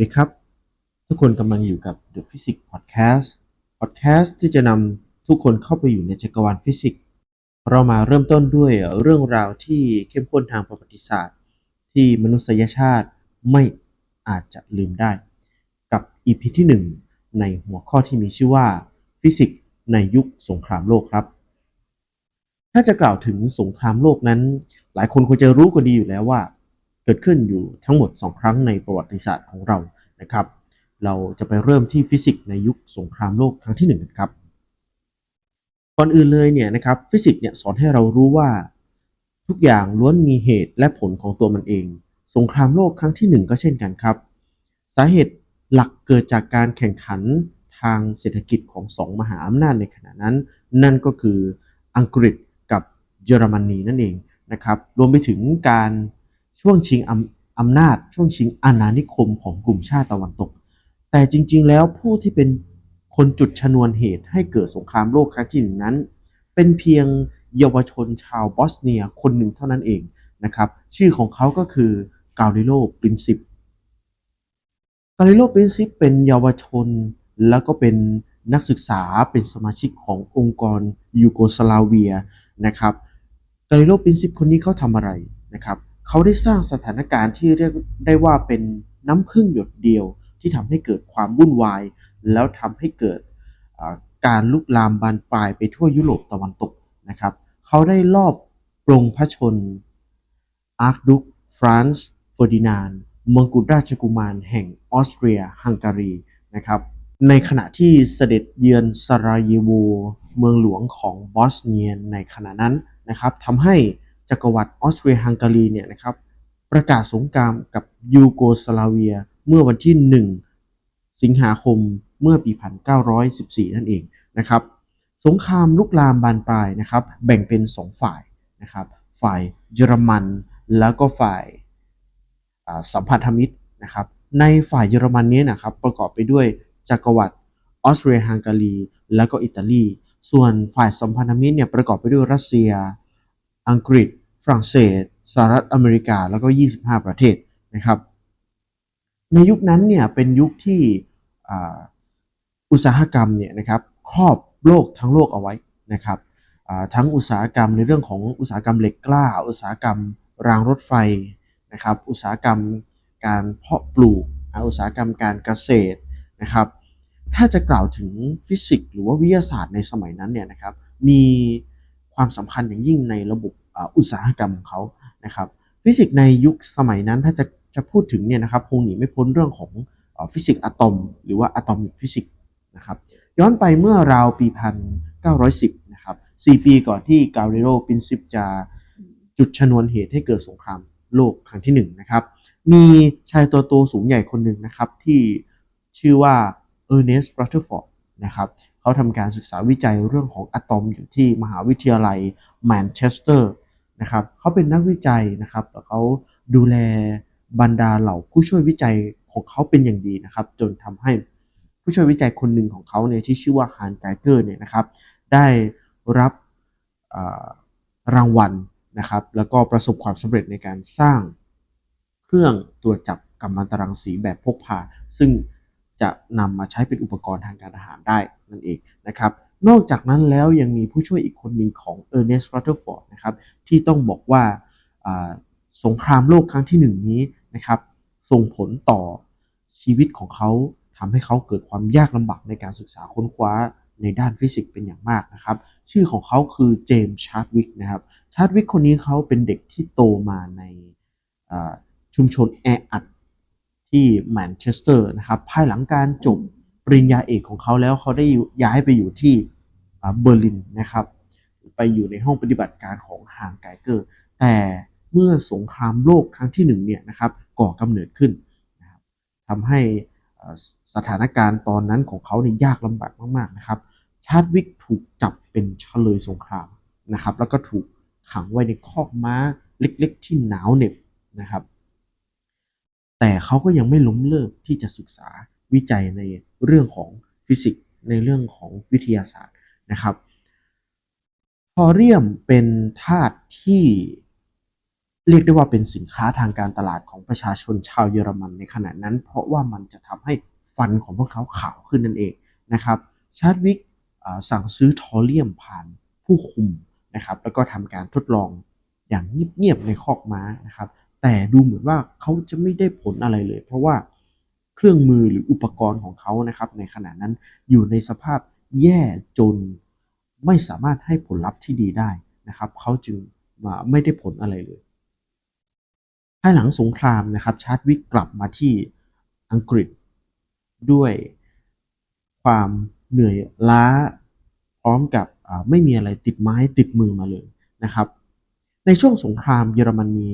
สวัสดีครับ ทุกคนกำลังอยู่กับ The Physics Podcast Podcast ที่จะนำทุกคนเข้าไปอยู่ในจักรวาลฟิสิกส์เรามาเริ่มต้นด้วยเรื่องราวที่เข้มข้นทางประวัติศาสตร์ ที่มนุษยชาติไม่อาจจะลืมได้ กับ EP ที่ 1 ในหัวข้อที่มีชื่อว่า ฟิสิกส์ในยุคสงครามโลกครับ ถ้าจะกล่าวถึงสงครามโลกนั้น หลายคนควรจะรู้กันดีอยู่แล้วว่า กิดขึ้นอยู่ทั้งหมด 2 ครั้งในประวัติศาสตร์ของเรานะครับ เราจะไปเริ่มที่ฟิสิกส์ในยุคสงครามโลกครั้งที่1กันครับก่อนอื่นเลยเนี่ยนะครับฟิสิกส์เนี่ยสอนให้เรารู้ว่า ทุกอย่างล้วนมีเหตุและผลของตัวมันเอง สงครามโลกครั้งที่ 1 ก็เช่นกันครับ สาเหตุหลักเกิดจากการแข่งขันทางเศรษฐกิจของสองมหาอำนาจในขณะนั้น นั่นก็คืออังกฤษกับเยอรมนีนั่นเองนะครับ รวมไปถึงการ ช่วงชิงอำนาจ ช่วงชิงอาณานิคมของกลุ่มชาติตะวันตก แต่จริง ๆ แล้วผู้ที่เป็นคนจุดชนวนเหตุให้เกิดสงครามโลกครั้งที่หนึ่งนั้น เป็นเพียงเยาวชนชาวบอสเนียคนหนึ่งเท่านั้นเองนะครับ ชื่อของเขาก็คือกาลิโลปรินซิปกาลิโลปรินซิปเป็นเยาวชนแล้วก็เป็นนักศึกษาเป็นสมาชิกขององค์กรยูโกสลาเวียนะครับกาลิโลปรินซิปคนนี้เขาทำอะไรนะครับ เขาได้สร้างสถานการณ์ที่เรียกได้ว่าเป็นน้ำพึ่งหยดเดียวที่ทำให้เกิดความวุ่นวาย แล้วทำให้เกิดการลุกลามบานปลายไปทั่วยุโรปตะวันตกนะครับเขาได้ลอบปรงพระชนอาร์คดุกฟรานซ์เฟอร์ดินานมงกุฎราชกุมารแห่งออสเตรียฮังการีนะครับในขณะที่เสด็จเยือนสราเยโวเมืองหลวงของบอสเนียในขณะนั้นนะครับทำให้ จักรวรรดิออสเตรียฮังการีเนี่ยนะครับประกาศสงครามกับยูโกสลาเวียเมื่อวันที่ 1 สิงหาคมเมื่อปี 1914 นั่นเองนะครับสงครามลุกลามบานปลายนะครับแบ่งเป็น 2 ฝ่ายนะครับฝ่ายเยอรมันแล้วก็ฝ่ายสัมพันธมิตรนะครับในฝ่ายเยอรมันนี้นะครับประกอบไปด้วยจักรวรรดิออสเตรียฮังการีแล้วก็อิตาลี ส่วนฝ่ายสัมพันธมิตรเนี่ยประกอบไปด้วยรัสเซีย อังกฤษ ฝรั่งเศสสหรัฐอเมริกาแล้วก็ 25 ประเทศนะครับ ในยุคนั้นเนี่ยเป็นยุคที่อุตสาหกรรมเนี่ยนะครับครอบโลกทั้งโลกเอาไว้นะครับทั้งอุตสาหกรรมในเรื่องของอุตสาหกรรมเหล็กกล้า อุตสาหกรรมรางรถไฟนะครับ อุตสาหกรรมการเพาะปลูกอุตสาหกรรมการเกษตรนะครับ ถ้าจะกล่าวถึงฟิสิกส์หรือว่าวิทยาศาสตร์ในสมัยนั้นเนี่ยนะครับมีความสำคัญอย่างยิ่งในระบบ อุตสาหกรรมของเขานะครับฟิสิกส์ในยุคสมัยนั้นถ้าจะจะพูดถึงเนี่ยนะครับคงหนีไม่พ้นเรื่องของฟิสิกส์อะตอม หรือว่าอะตอมิกฟิสิกส์นะครับย้อนไปเมื่อราวปี 1910 นะครับ 4 ปีก่อนที่กาลิโลปินซิปจะจุดชนวนเหตุให้เกิดสงครามโลกครั้งที่ 1 นะครับ มีชายตัวโตสูงใหญ่คนหนึ่งนะครับ ที่ชื่อว่าเออร์เนสต์รัตเทอร์ฟอร์ดนะครับเขาทำการศึกษาวิจัยเรื่องของอะตอมอยู่ที่มหาวิทยาลัยแมนเชสเตอร์ นะครับเขาเป็นนักวิจัยนะครับแล้วเขาดูแลบรรดาเหล่าผู้ช่วยวิจัยของเขาเป็นอย่างดีนะครับ จนทำให้ผู้ช่วยวิจัยคนหนึ่งของเขาเนี่ยที่ชื่อว่าฮานไกเกอร์เนี่ยนะครับ ได้รับรางวัลนะครับ แล้วก็ประสบความสำเร็จในการสร้างเครื่องตรวจจับกัมมันตรังสีแบบพกพา ซึ่งจะนำมาใช้เป็นอุปกรณ์ทางการอาหารได้นั่นเองนะครับ นอกจากนั้นแล้วยังมีผู้ช่วยอีกคนหนึ่งของเออร์เนสต์รัตเทอร์ฟอร์ดนะครับที่ต้องบอกว่าสงครามโลกครั้งที่หนึ่งนี้นะครับส่งผลต่อชีวิตของเขาทำให้เขาเกิดความยากลำบากในการศึกษาค้นคว้าในด้านฟิสิกส์เป็นอย่างมากนะครับ ชื่อของเขาคือเจมส์ชาร์ดวิกนะครับชาร์ดวิกคนนี้เขาเป็นเด็กที่โตมาในชุมชนแออัดที่แมนเชสเตอร์นะครับภายหลังการจบ ริญญาเอกของเขาแล้วเขาได้ย้ายไปอยู่ที่เบอร์ลินนะครับ ไปอยู่ในห้องปฏิบัติการของฮางไกเกอร์ แต่เมื่อสงครามโลกครั้งที่หนึ่งเนี่ยนะครับก่อกำเนิดขึ้นนะครับทำให้สถานการณ์ตอนนั้นของเขาเนี่ยยากลำบากมากๆนะครับ ชาดวิกถูกจับเป็นเฉลยสงครามนะครับ แล้วก็ถูกขังไว้ในคอกม้าเล็กๆ ที่หนาวเหน็บนะครับ แต่เขาก็ยังไม่ล้มเลิกที่จะศึกษา วิจัยในเรื่องของฟิสิกส์ในเรื่องของวิทยาศาสตร์นะครับทอเรียมเป็นธาตุที่เรียกได้ว่าเป็นสินค้าทางการตลาดของประชาชนชาวเยอรมันในขณะนั้น เพราะว่ามันจะทำให้ฟันของพวกเขาขาวขึ้นนั่นเองนะครับ ชาร์ดวิกสั่งซื้อทอเรียมผ่านผู้คุมนะครับ แล้วก็ทำการทดลองอย่างเงียบๆในคอกม้านะครับ แต่ดูเหมือนว่าเขาจะไม่ได้ผลอะไรเลย เพราะว่า เครื่องมือหรืออุปกรณ์ของเขานะครับในขณะนั้นอยู่ในสภาพแย่จนไม่สามารถให้ผลลัพธ์ที่ดีได้นะครับเขาจึงมาไม่ได้ผลอะไรเลยภายหลังสงครามนะครับชาร์ดวิกกลับมาที่อังกฤษด้วยความเหนื่อยล้าพร้อมกับไม่มีอะไรติดไม้ติดมือมาเลยนะครับ ในช่วงสงครามเยอรมนี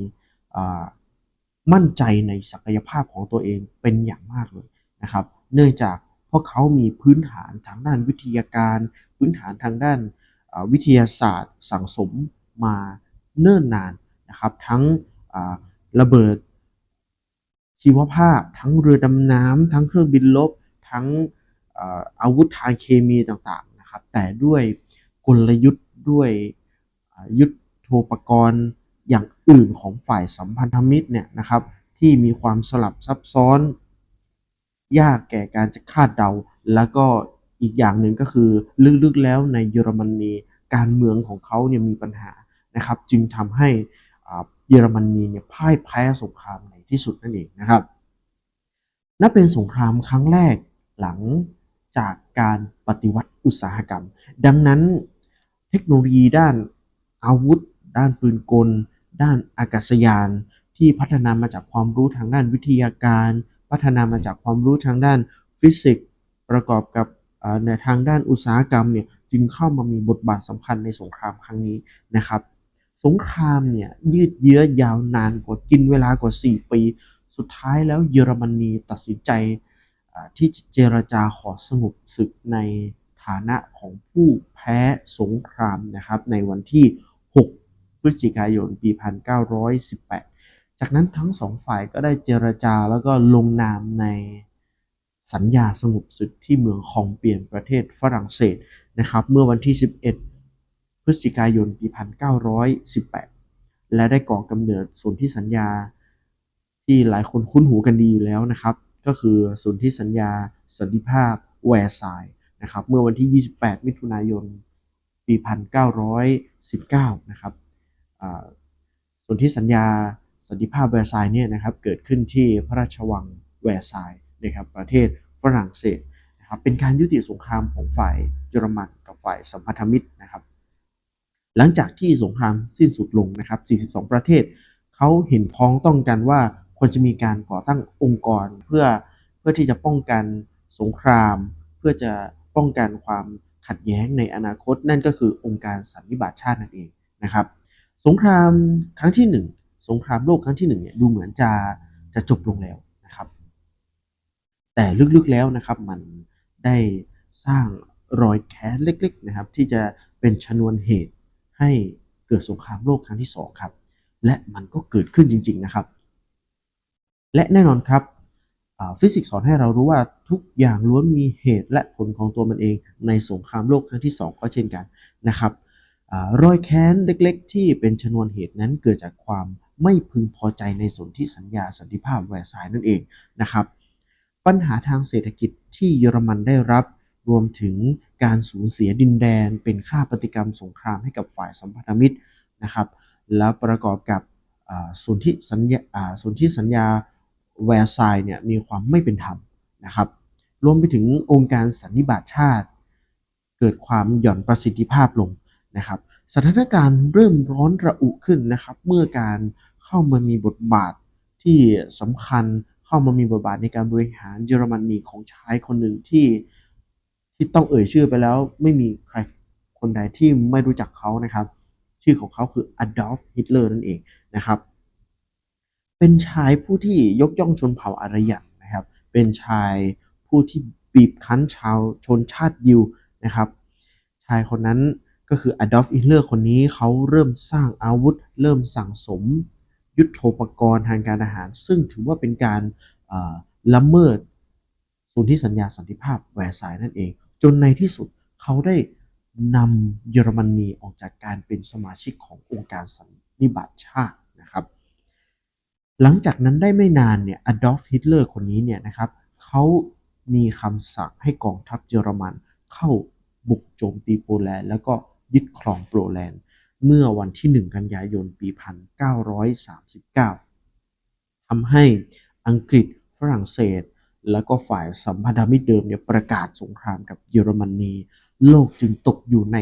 มั่นใจในศักยภาพของตัวเองเป็นอย่างมากเลยนะครับ เนื่องจากพวกเขามีพื้นฐานทางด้านวิทยาการ พื้นฐานทางด้านวิทยาศาสตร์ สังสมมาเนิ่นนานนะครับ ทั้งระเบิดชีวภาพ ทั้งเรือดำน้ำทั้งเครื่องบินลบ ทั้งอาวุธทางเคมีต่างๆนะครับ แต่ด้วยกลยุทธ์ด้วยยุทโธปกรณ์ อย่างอื่นของฝ่ายสัมพันธมิตรเนี่ยนะครับที่มีความสลับซับซ้อน ยากแก่การจะคาดเดา แล้วก็อีกอย่างหนึ่งก็คือลึกๆแล้วในเยอรมนีการเมืองของเขาเนี่ยมีปัญหานะครับ จึงทำให้เยอรมนีเนี่ยพ่ายแพ้สงครามในที่สุดนั่นเองนะครับนั่นเป็นสงครามครั้งแรกหลังจากการปฏิวัติอุตสาหกรรม ดังนั้นเทคโนโลยีด้านอาวุธ ด้านปืนกล ด้านอากาศยาน ที่พัฒนามาจากความรู้ทางด้านวิทยาการ พัฒนามาจากความรู้ทางด้านฟิสิกส์ประกอบกับในทางด้านอุตสาหกรรมเนี่ยจึงเข้ามามีบทบาทสำคัญในสงครามครั้งนี้นะครับ สงครามเนี่ยยืดเยื้อยาวนานกว่ากินเวลากว่า 4 ปี สุดท้ายแล้วเยอรมนีตัดสินใจที่เจรจาขอสงบศึกในฐานะของผู้แพ้สงครามนะครับในวันที่ ฤศจิกายนปี 1918 จากนั้นทั้งสองฝ่ายก็ได้เจรจาแล้วก็ลงนามในสัญญาสงบศึกที่เมืองคองเปียนประเทศฝรั่งเศสนะครับ เมื่อวันที่ 11 พฤศจิกายนปี 1918 และได้ก่อกำเนิดส่วนธิสัญญาที่หลายคนคุ้นหูกันดีอยู่แล้วนะครับ ก็คือส่วนธิสัญญาสันติภาพแวร์ซายนะครับ เมื่อวันที่ 28 มิถุนายน ปี 1919 นะครับ สนธิสัญญาสันติภาพแวร์ซายเนี่ยนะครับเกิดขึ้นที่พระราชวังแวร์ซายนะครับประเทศฝรั่งเศสนะครับเป็นการยุติสงครามของฝ่ายเยอรมันกับฝ่ายสัมพันธมิตรนะครับหลังจากที่สงครามสิ้นสุดลงนะครับ 42 ประเทศเขาเห็นพ้องต้องกันว่าควรจะมีการก่อตั้งองค์กรเพื่อเพื่อที่จะป้องกันสงคราม เพื่อจะป้องกันความขัดแย้งในอนาคต นั่นก็คือองค์การสันนิบาตชาตินั่นเองนะครับ สงครามครั้งที่ 1 สงครามโลกครั้งที่1เนี่ยดูเหมือนจะจะจบลงแล้วนะครับ แต่ลึกๆแล้วนะครับมันได้สร้างรอยแค้นเล็กๆนะครับที่จะเป็นชนวนเหตุให้เกิดสงครามโลกครั้งที่ 2 ครับ และมันก็เกิดขึ้นจริง ๆนะครับ และแน่นอนครับฟิสิกส์สอนให้เรารู้ว่าทุกอย่างล้วนมีเหตุและผลของตัวมันเองในสงครามโลกครั้งที่ 2 ก็เช่นกันนะครับ รอยแค้นเล็กๆ ที่เป็นชนวนเหตุนั้นเกิดจากความไม่พึงพอใจในสนธิสัญญาสันติภาพแวร์ซายนั่นเองนะครับ ปัญหาทางเศรษฐกิจที่เยอรมันได้รับ รวมถึงการสูญเสียดินแดน เป็นค่าปฏิกรรมสงครามให้กับฝ่ายสัมพันธมิตรนะครับ แล้วประกอบกับสนธิสัญญาสนธิสัญญาแวร์ซายเนี่ยมีความไม่เป็นธรรมนะครับ รวมไปถึงองค์การสันนิบาตชาติ เกิดความหย่อนประสิทธิภาพลง นะครับสถานการณ์เริ่มร้อนระอุขึ้นนะครับเมื่อการเข้ามามีบทบาทที่สำคัญเข้ามามีบทบาทในการบริหารเยอรมนีของชายคนหนึ่งที่ที่ต้องเอ่ยชื่อไปแล้วไม่มีใครคนใดที่ไม่รู้จักเขานะครับ ชื่อของเขาคืออดอล์ฟฮิตเลอร์นั่นเองนะครับ เป็นชายผู้ที่ยกย่องชนเผ่าอารยันนะครับ เป็นชายผู้ที่บีบคั้นชาวชนชาติยิวนะครับ ชายคนนั้น ก็คืออดอล์ฟอิเลอร์คนนี้เขาเริ่มสร้างอาวุธ เริ่มสั่งสม ยุทโธปกรณ์ทางการอาหาร ซึ่งถือว่าเป็นการละเมิดส่วนที่สัญญาสันติภาพแวร์ซายนั่นเอง จนในที่สุดเขาได้นำเยอรมนีออกจากการเป็นสมาชิกขององค์การสันนิบาตชาตินะครับ หลังจากนั้นได้ไม่นานเนี่ยอดอล์ฟฮิตเลอร์คนนี้เนี่ยนะครับเขามีคำสั่งให้กองทัพเยอรมันเข้าบุกโจมตีโปแลนด์แล้วก็ ยึดครองโปรแลนด์ เมื่อวันที่ 1 กันยายน ปี 1939 ทำให้อังกฤษฝรั่งเศส แล้วก็ฝ่ายสัมพันธมิตรเดิมเนี่ยประกาศสงครามกับเยอรมนี โลกจึงตกอยู่ใน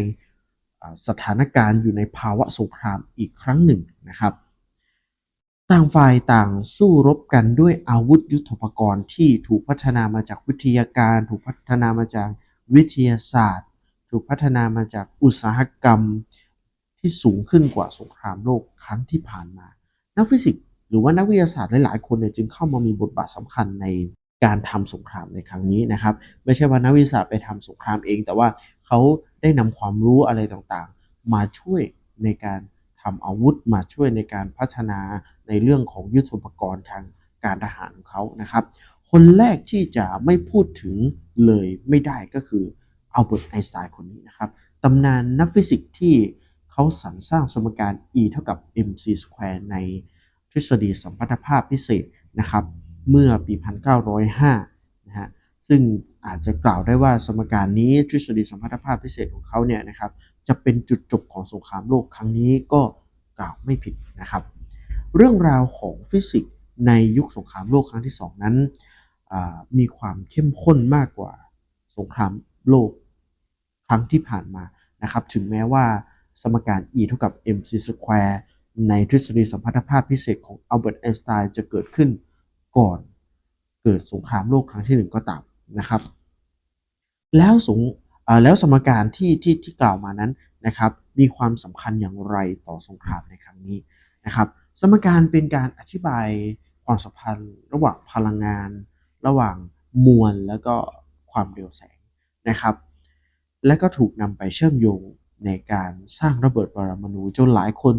สถานการณ์อยู่ในภาวะสงครามอีกครั้งหนึ่งนะครับ ต่างฝ่ายต่างสู้รบกันด้วยอาวุธยุทโธปกรณ์ที่ถูกพัฒนามาจากวิทยาการ ถูกพัฒนามาจากวิทยาศาสตร์ ถูกพัฒนามาจากอุตสาหกรรมที่สูงขึ้นกว่าสงครามโลกครั้งที่ผ่านมา นักฟิสิกส์หรือว่านักวิทยาศาสตร์หลายๆ คนเนี่ยจึงเข้ามามีบทบาทสำคัญในการทำสงครามในครั้งนี้นะครับ ไม่ใช่ว่านักวิทยาศาสตร์ไปทำสงครามเอง แต่ว่าเขาได้นำความรู้อะไรต่างๆ มาช่วยในการทำอาวุธมาช่วยในการพัฒนาในเรื่องของยุทธปกรณ์ทางการทหารของเขานะครับ คนแรกที่จะไม่พูดถึงเลยไม่ได้ก็คือ อัลเบิร์ตไอน์สไตน์คนนี้นะครับตำนานนักฟิสิกส์ที่เขาสรรสร้างสมการ E เท่ากับ mc square ในทฤษฎีสัมพัทธภาพพิเศษนะครับเมื่อปี 1905 นะฮะซึ่งอาจจะกล่าวได้ว่าสมการนี้ทฤษฎีสัมพัทธภาพพิเศษของเขาเนี่ยนะครับจะเป็นจุดจบของสงครามโลกครั้งนี้ก็กล่าวไม่ผิดนะครับ เรื่องราวของฟิสิกส์ในยุคสงครามโลกครั้งที่ 2 นั้นมีความเข้มข้นมากกว่าสงครามโลก ครั้งที่ผ่านมานะครับถึงแม้ว่าสมการ E เท่ากับ mc square ในทฤษฎีสัมพัทธภาพพิเศษของอัลเบิร์ตไอน์สไตน์จะเกิดขึ้นก่อนเกิดสงครามโลกครั้งที่หนึ่งก็ตามนะครับ แล้วสงแล้วสมการที่ที่ที่กล่าวมานั้นนะครับ มีความสำคัญอย่างไรต่อสงครามในครั้งนี้นะครับ สมการเป็นการอธิบายความสัมพันธ์ระหว่างพลังงาน ระหว่างมวลแล้วก็ความเร็วแสงนะครับ และก็ถูกนำไปเชื่อมโยงในการสร้างระเบิดปรมาณูจนหลายคน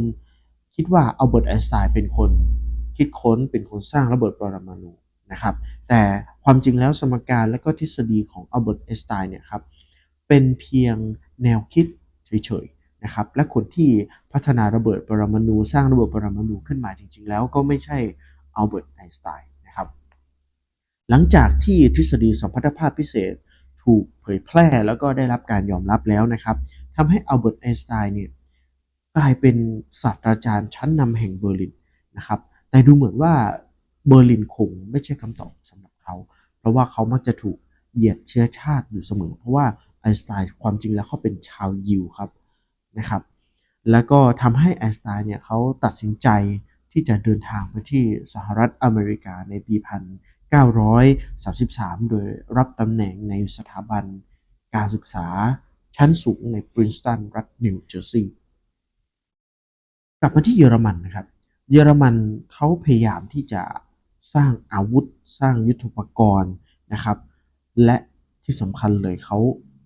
คิดว่าอัลเบิร์ตไอน์สไตน์เป็นคนคิดค้นเป็นคนสร้างระเบิดปรมาณูนะครับแต่ความจริงแล้วสมการและก็ทฤษฎีของอัลเบิร์ตไอน์สไตน์เนี่ยครับเป็นเพียงแนวคิดเฉยๆนะครับและคนที่พัฒนาระเบิดปรมาณูสร้างระเบิดปรมาณูขึ้นมาจริง ๆ แล้วก็ไม่ใช่อัลเบิร์ตไอน์สไตน์นะครับหลังจากที่ทฤษฎีสัมพัทธภาพพิเศษ ถูกเผยแพร่แล้วก็ได้รับการยอมรับแล้วนะครับทำให้อัลเบิร์ตไอน์สไตน์เนี่ยกลายเป็นศาสตราจารย์ชั้นนำแห่งเบอร์ลินนะครับ แต่ดูเหมือนว่าเบอร์ลินคงไม่ใช่คำตอบสำหรับเขา เพราะว่าเขามักจะถูกเหยียดเชื้อชาติอยู่เสมอ เพราะว่าไอน์สไตน์ความจริงแล้วเขาเป็นชาวยิวครับนะครับ แล้วก็ทำให้ไอน์สไตน์เนี่ยเขาตัดสินใจที่จะเดินทางไปที่สหรัฐอเมริกาในปี 1933 โดยรับตำแหน่งในสถาบันการศึกษาชั้นสูงในปรินสตันรัฐนิวเจอร์ซีย์กลับมาที่เยอรมันนะครับ เยอรมันเขาพยายามที่จะสร้างอาวุธสร้างยุทโธปกรณ์นะครับ และที่สำคัญเลยเขา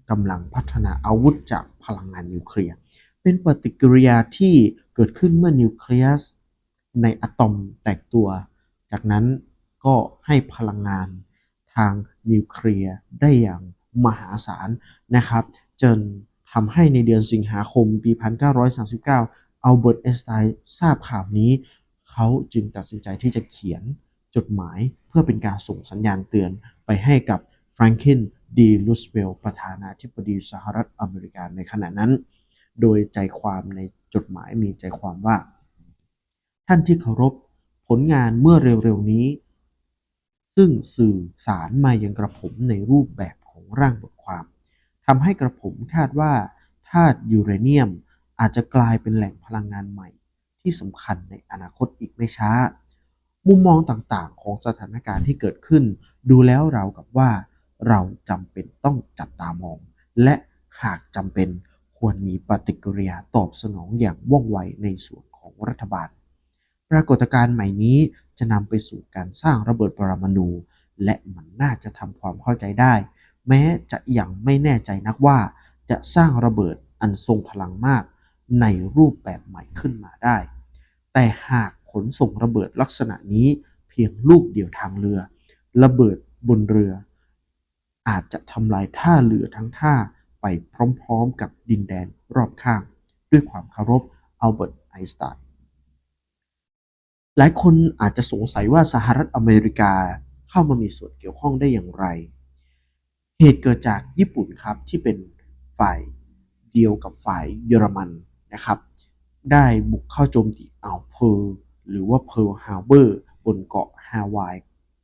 กำลังพัฒนาอาวุธจากพลังงานนิวเคลียร์เป็นปฏิกิริยาที่เกิดขึ้นเมื่อนิวเคลียสในอะตอมแตกตัว จากนั้น ก็ให้พลังงานทางนิวเคลียร์ได้อย่างมหาศาลนะครับ จนทำให้ในเดือนสิงหาคมปี 1939 อัลเบิร์ตไอน์สไตน์ทราบข่าวนี้ เขาจึงตัดสินใจที่จะเขียนจดหมายเพื่อเป็นการส่งสัญญาณเตือนไปให้กับแฟรงคินดีลูสเวลประธานาธิบดีสหรัฐอเมริกาในขณะนั้น โดยใจความในจดหมายมีใจความว่า ท่านที่เคารพผลงานเมื่อเร็วๆนี้ ซึ่งสื่อสารมายังกระผมในรูปแบบของร่างบทความทำให้กระผมคาดว่าธาตุยูเรเนียมอาจจะกลายเป็นแหล่งพลังงานใหม่ที่สำคัญในอนาคตอีกไม่ช้า มุมมองต่างๆ ของสถานการณ์ที่เกิดขึ้น ดูแล้วเรากับว่าเราจำเป็นต้องจับตามอง และหากจำเป็นควรมีปฏิกิริยาตอบสนองอย่างว่องไวในส่วนของรัฐบาล ปรากฏการณ์ใหม่นี้ จะนำไปสู่การสร้างระเบิดปรมาณูและมันน่าจะทำความเข้าใจได้ แม้จะยังไม่แน่ใจนักว่า จะสร้างระเบิดอันทรงพลังมาก ในรูปแบบใหม่ขึ้นมาได้ แต่หากขนส่งระเบิดลักษณะนี้เพียงลูกเดียวทางเรือ ระเบิดบนเรือ อาจจะทำลายท่าเรือทั้งท่าไปพร้อมๆกับดินแดนรอบข้าง ด้วยความเคารพอัลเบิร์ตไอน์สไตน์ หลายคนอาจจะสงสัยว่าสหรัฐอเมริกาเข้ามามีส่วนเกี่ยวข้องได้อย่างไร เหตุเกิดจากญี่ปุ่นครับที่เป็นฝ่ายเดียวกับฝ่ายเยอรมันนะครับ ได้บุกเข้าโจมตีอ่าวเพิร์ลหรือว่าเพิร์ลฮาร์เบอร์บนเกาะฮาวาย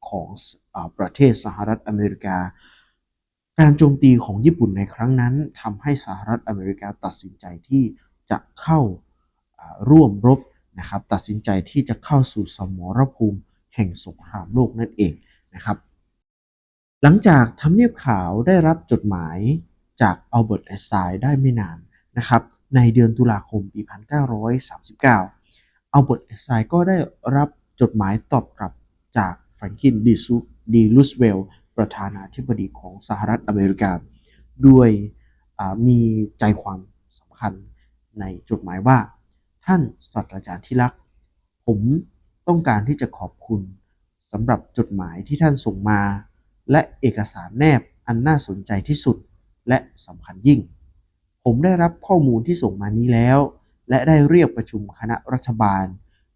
ของอประเทศสหรัฐอเมริกา การโจมตีของญี่ปุ่นในครั้งนั้นทำให้สหรัฐอเมริกาตัดสินใจที่จะเข้าร่วมรบ นะครับตัดสินใจที่จะเข้าสู่สมรภูมิแห่งสงครามโลกนั่นเองนะครับหลังจากทำเนียบขาวได้รับจดหมายจากอัลเบิร์ตไอน์สไตน์ได้ไม่นานนะครับในเดือนตุลาคมปี 1939อัลเบิร์ตไอน์สไตน์ก็ได้รับจดหมายตอบกลับจากแฟรงคินดีซูดีลูสเวลประธานาธิบดีของสหรัฐอเมริกา ด้วยมีใจความสำคัญในจดหมายว่า ท่านศาสตราจารย์ที่รัก ผมต้องการที่จะขอบคุณสำหรับจดหมายที่ท่านส่งมา และเอกสารแนบอันน่าสนใจที่สุดและสำคัญยิ่ง ผมได้รับข้อมูลที่ส่งมานี้แล้ว และได้เรียกประชุมคณะรัฐบาล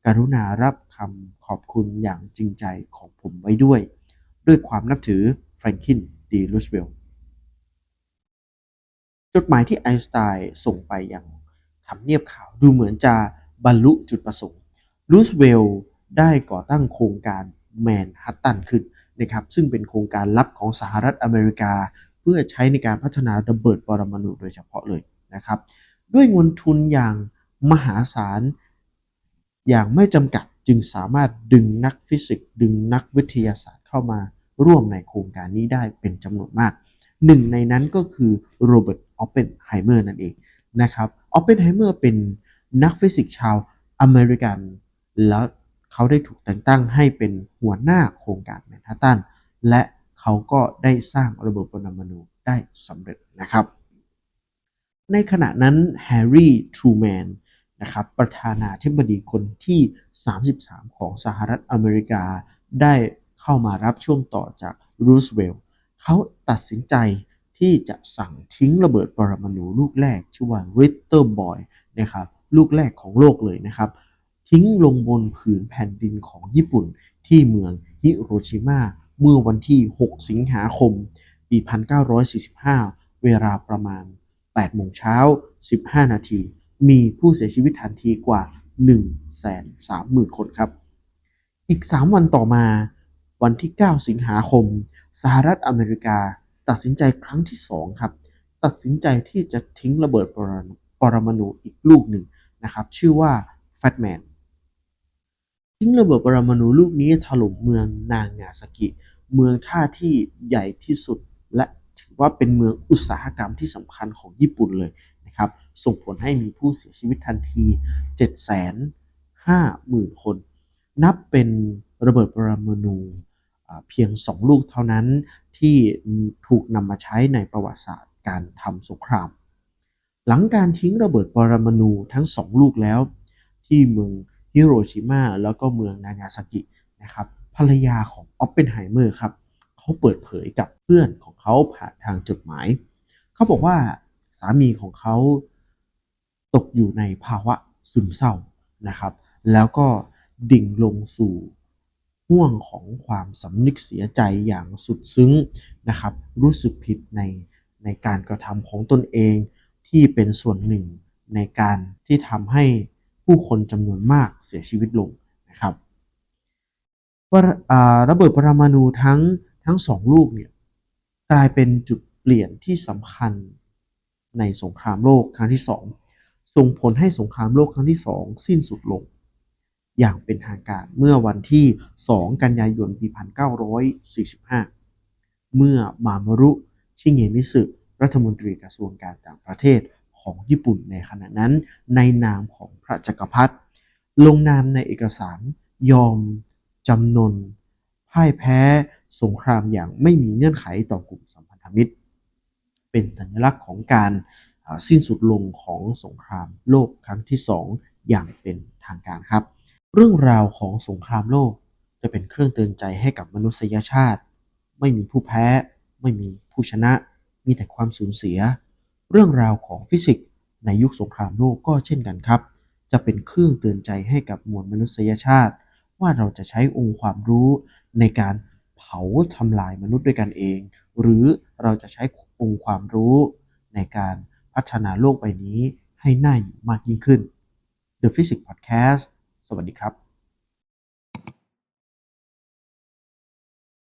กรุณารับคำขอบคุณอย่างจริงใจของผมไว้ด้วย ด้วยความนับถือแฟรงคินดีรูสเวลล์จดหมายที่ไอน์สไตน์ส่งไปยัง ทำเนียบขาวดูเหมือนจะบรรลุจุดประสงค์รูสเวลล์ได้ก่อตั้งโครงการแมนฮัตตันขึ้นนะครับซึ่งเป็นโครงการลับของสหรัฐอเมริกา เพื่อใช้ในการพัฒนาระเบิดปรมาณูโดยเฉพาะเลยนะครับด้วยเงินทุนอย่างมหาศาล อย่างไม่จำกัดจึงสามารถดึงนักฟิสิกส์ดึงนักวิทยาศาสตร์เข้ามาร่วมในโครงการนี้ได้เป็นจำนวนมาก หนึ่งในนั้นก็คือโรเบิร์ตออปเปนไฮเมอร์นั่นเอง นะครับออปเปนไฮเมอร์เป็นนักฟิสิกส์ชาวอเมริกัน แล้วเขาได้ถูกแต่งตั้งให้เป็นหัวหน้าโครงการแมนฮัตตัน และเขาก็ได้สร้างระเบิดปรมาณูได้สำเร็จนะครับ ในขณะนั้นแฮร์รี่ทรูแมนนะครับประธานาธิบดีคนที่ 33 ของสหรัฐอเมริกา ได้เข้ามารับช่วงต่อจากรูสเวลล์เขาตัดสินใจ ที่จะสั่งทิ้งระเบิดปรมาณูลูกแรกชื่อว่าริตเตอร์บอยนะครับลูกแรกของโลกเลยนะครับ ทิ้งลงบนผืนแผ่นดินของญี่ปุ่นที่เมืองฮิโรชิมาเมื่อวันที่ 6 สิงหาคม ปี 1945 เวลาประมาณ 8 โมงเช้า 15 นาที มีผู้เสียชีวิตทันทีกว่า 130,000 คนครับ อีก 3 วันต่อมา วันที่ 9 สิงหาคม สหรัฐอเมริกา ตัดสินใจครั้งที่2ครับตัดสินใจที่จะทิ้งระเบิดปรมาณูปรมาณูอีกลูกหนึ่งนะครับ ชื่อว่าแฟตแมนทิ้งระเบิดปรมาณูลูกนี้ถล่มเมืองนางาซากิ เมืองท่าที่ใหญ่ที่สุด และถือว่าเป็นเมืองอุตสาหกรรมที่สำคัญของญี่ปุ่นเลยนะครับ ส่งผลให้มีผู้เสียชีวิตทันที 750,000 คน นับเป็นระเบิดปรมาณู เพียง 2 ลูกเท่านั้นที่ถูกนำมาใช้ในประวัติศาสตร์การทำสงคราม หลังการทิ้งระเบิดปรมาณูทั้ง 2 ลูกแล้ว ที่เมืองฮิโรชิมาแล้วก็เมืองนางาซากินะครับภรรยาของออปเพนไฮเมอร์ครับเขาเปิดเผยกับเพื่อนของเขาผ่านทางจดหมาย เขาบอกว่าสามีของเขาตกอยู่ในภาวะซึมเศร้านะครับ แล้วก็ดิ่งลงสู่ ห่วงของความสำนึกเสียใจอย่างสุดซึ้งนะครับ รู้สึกผิดในในการกระทำของตนเองที่เป็นส่วนหนึ่งในการที่ทำให้ผู้คนจำนวนมากเสียชีวิตลงนะครับว่าอ่าระเบิดปรมาณูทั้งทั้งสองลูกเนี่ยกลายเป็นจุดเปลี่ยนที่สำคัญในสงครามโลกครั้งที่สองส่งผลให้สงครามโลกครั้งที่สองสิ้นสุดลง อย่างเป็นทางการเมื่อวันที่ 2 กันยายนปี 1945 เมื่อมามารุ ชิเงมิสึรัฐมนตรีกระทรวงการต่างประเทศของญี่ปุ่นในขณะนั้น ในนามของพระจักรพรรดิลงนามในเอกสารยอมจำนนพ่ายแพ้สงครามอย่างไม่มีเงื่อนไขต่อกลุ่มสัมพันธมิตร เป็นสัญลักษณ์ของการสิ้นสุดลงของสงครามโลกครั้งที่สองอย่างเป็นทางการครับ เรื่องราวของสงครามโลกจะเป็นเครื่องเตือนใจให้กับมนุษยชาติ ไม่มีผู้แพ้ ไม่มีผู้ชนะ มีแต่ความสูญเสีย เรื่องราวของฟิสิกส์ในยุคสงครามโลกก็เช่นกันครับ จะเป็นเครื่องเตือนใจให้กับมวลมนุษยชาติ ว่าเราจะใช้องค์ความรู้ในการเผาทำลายมนุษย์ด้วยกันเอง หรือเราจะใช้องค์ความรู้ในการพัฒนาโลกใบนี้ให้น่าอยู่มากยิ่งขึ้น The Physics Podcast สวัสดีครับ